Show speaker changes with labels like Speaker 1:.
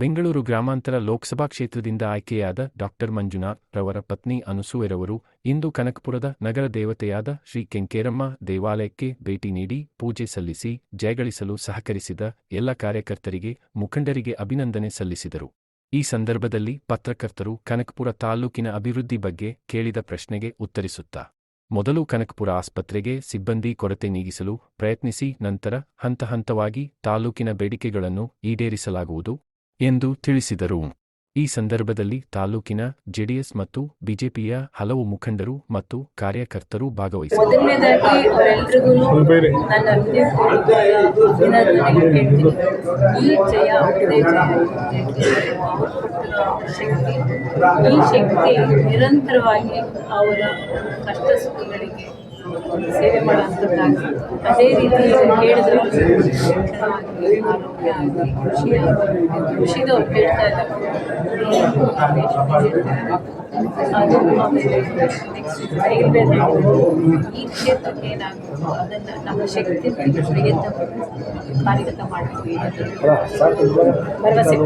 Speaker 1: ಬೆಂಗಳೂರು ಗ್ರಾಮಾಂತರ ಲೋಕಸಭಾ ಕ್ಷೇತ್ರದಿಂದ ಆಯ್ಕೆಯಾದ ಡಾಕ್ಟರ್ ಮಂಜುನಾಥ್ ರವರ ಪತ್ನಿ ಅನುಸೂಯರವರು ಇಂದು ಕನಕಪುರದ ನಗರ ದೇವತೆಯಾದ ಶ್ರೀ ಕೆಂಕೇರಮ್ಮ ದೇವಾಲಯಕ್ಕೆ ಭೇಟಿ ನೀಡಿ ಪೂಜೆ ಸಲ್ಲಿಸಿ ಜಯಗಳಿಸಲು ಸಹಕರಿಸಿದ ಎಲ್ಲ ಕಾರ್ಯಕರ್ತರಿಗೆ, ಮುಖಂಡರಿಗೆ ಅಭಿನಂದನೆ ಸಲ್ಲಿಸಿದರು. ಈ ಸಂದರ್ಭದಲ್ಲಿ ಪತ್ರಕರ್ತರು ಕನಕಪುರ ತಾಲ್ಲೂಕಿನ ಅಭಿವೃದ್ಧಿ ಬಗ್ಗೆ ಕೇಳಿದ ಪ್ರಶ್ನೆಗೆ ಉತ್ತರಿಸುತ್ತಾ, ಮೊದಲು ಕನಕಪುರ ಆಸ್ಪತ್ರೆಗೆ ಸಿಬ್ಬಂದಿ ಕೊರತೆ ನೀಗಿಸಲು ಪ್ರಯತ್ನಿಸಿ, ನಂತರ ಹಂತ ಹಂತವಾಗಿ ತಾಲ್ಲೂಕಿನ ಬೇಡಿಕೆಗಳನ್ನು ಈಡೇರಿಸಲಾಗುವುದು. ಎಂದು ತಿಳಿಸಿದರು. ಈ ಸಂದರ್ಭದಲ್ಲಿ ತಾಲೂಕಿನ ಜೆಡಿಎಸ್ ಮತ್ತು ಬಿಜೆಪಿಯ ಹಲವು ಮುಖಂಡರು ಮತ್ತು ಕಾರ್ಯಕರ್ತರು ಭಾಗವಹಿಸಿದರು.
Speaker 2: ಶಕ್ತಿ ನಿರಂತರವಾಗಿ ಅವರ ಕಷ್ಟ ಸುಖಗಳಿಗೆ ಸೇವೆ ಮಾಡುವಂಥದ್ದಾಗಲಿ ಅದೇ ರೀತಿ ಹೇಳಿದ್ರು ಆರೋಗ್ಯ ಆಗಲಿ ಕೃಷಿ ಆಗಲಿ ಕೃಷಿದವ್ರು ಹೇಳ್ತಾ ಇದ್ದಾರೆ. ಅದು ನೆಕ್ಸ್ಟ್ ರೈಲ್ವೆ ಈ ಕ್ಷೇತ್ರಕ್ಕೆ ಏನಾಗಬೇಕು ಅದನ್ನು ನಮ್ಮ ಶಕ್ತಿ ಪ್ರಯತ್ನ ಕಾರ್ಯಗತ ಮಾಡಬೇಕು ಭರವಸೆ.